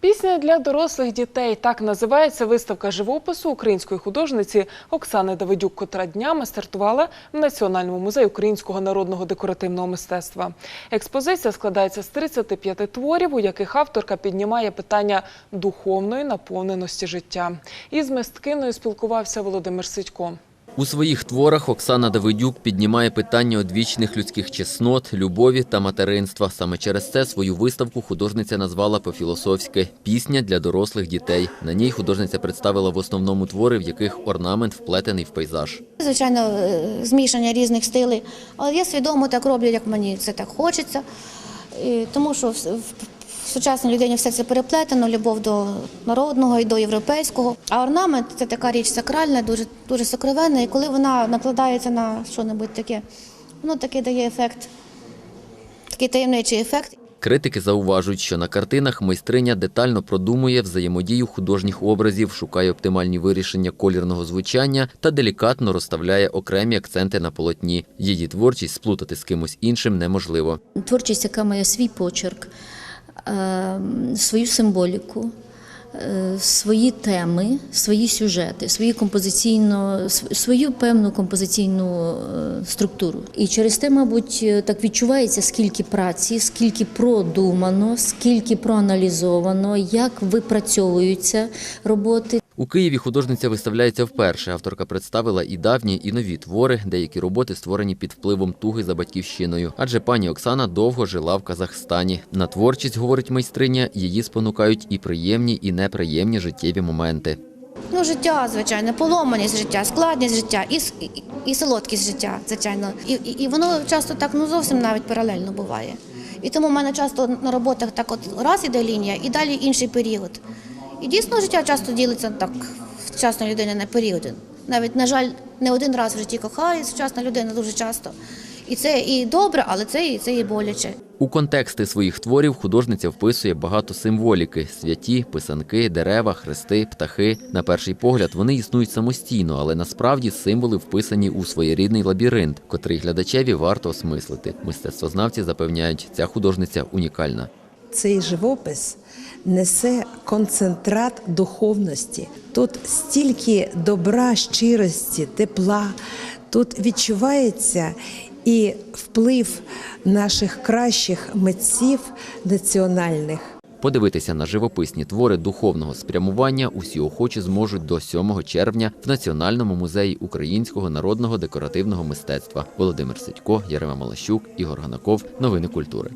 Пісня для дорослих дітей так називається виставка живопису української художниці Оксани Давидюк, котра днями стартувала в Національному музеї українського народного декоративного мистецтва. Експозиція складається з 35 творів, у яких авторка піднімає питання духовної наповненості життя. Із мисткиною спілкувався Володимир Сидько. У своїх творах Оксана Давидюк піднімає питання одвічних людських чеснот, любові та материнства. Саме через це свою виставку художниця назвала по-філософськи «Пісня для дорослих дітей». На ній художниця представила в основному твори, в яких орнамент вплетений в пейзаж. Звичайно, е, змішання різних стилей, але я свідомо так роблю, як мені це так хочеться. Тому що в, в, сучасній людині все це переплетено, любов до народного і до європейського. А орнамент це така річ сакральна, дуже, дуже сокровенна. І коли вона накладається на що-небудь таке, воно таки дає ефект, такий таємничий ефект. Критики зауважують, що на картинах майстриня детально продумує взаємодію художніх образів, шукає оптимальні вирішення колірного звучання та делікатно розставляє окремі акценти на полотні. Її творчість сплутати з кимось іншим неможливо. творчість, яка має свій почерк, свою символіку, е, свої теми, свої сюжети, свою композиційну, свою певну композиційну е, структуру. І через те, мабуть, е, так відчувається, скільки праці, скільки продумано, скільки проаналізовано, як випрацьовуються роботи. У Києві художниця виставляється вперше. Авторка представила і давні, і нові твори. Деякі роботи створені під впливом туги за батьківщиною. Адже пані Оксана довго жила в Казахстані. На творчість, говорить майстриня, її спонукають і приємні, і неприємні життєві моменти. Ну, життя, звичайно, поломаність життя, складність життя і, і, і солодкість життя, звичайно. І, і, і воно часто так ну зовсім навіть паралельно буває. І тому в мене часто на роботах так от раз іде лінія, і далі інший період. І дійсно життя часто ділиться так сучасної людини на періоди. Навіть, на жаль, не один раз в житті кохає сучасна людина дуже часто. І це і добре, але це і це і боляче. У контексти своїх творів художниця вписує багато символіки: святі, писанки, дерева, хрести, птахи. На перший погляд вони існують самостійно, але насправді символи вписані у своєрідний лабіринт, котрий глядачеві варто осмислити. Мистецтвознавці запевняють, ця художниця унікальна. Цей живопис несе концентрат духовності. Тут стільки добра, щирості, тепла. Тут відчувається і вплив наших кращих митців національних. Подивитися на живописні твори духовного спрямування усі охочі зможуть до 7 червня в Національному музеї українського народного декоративного мистецтва. Володимир Сидько, Ярема Малащук, Ігор Ганаков. Новини культури.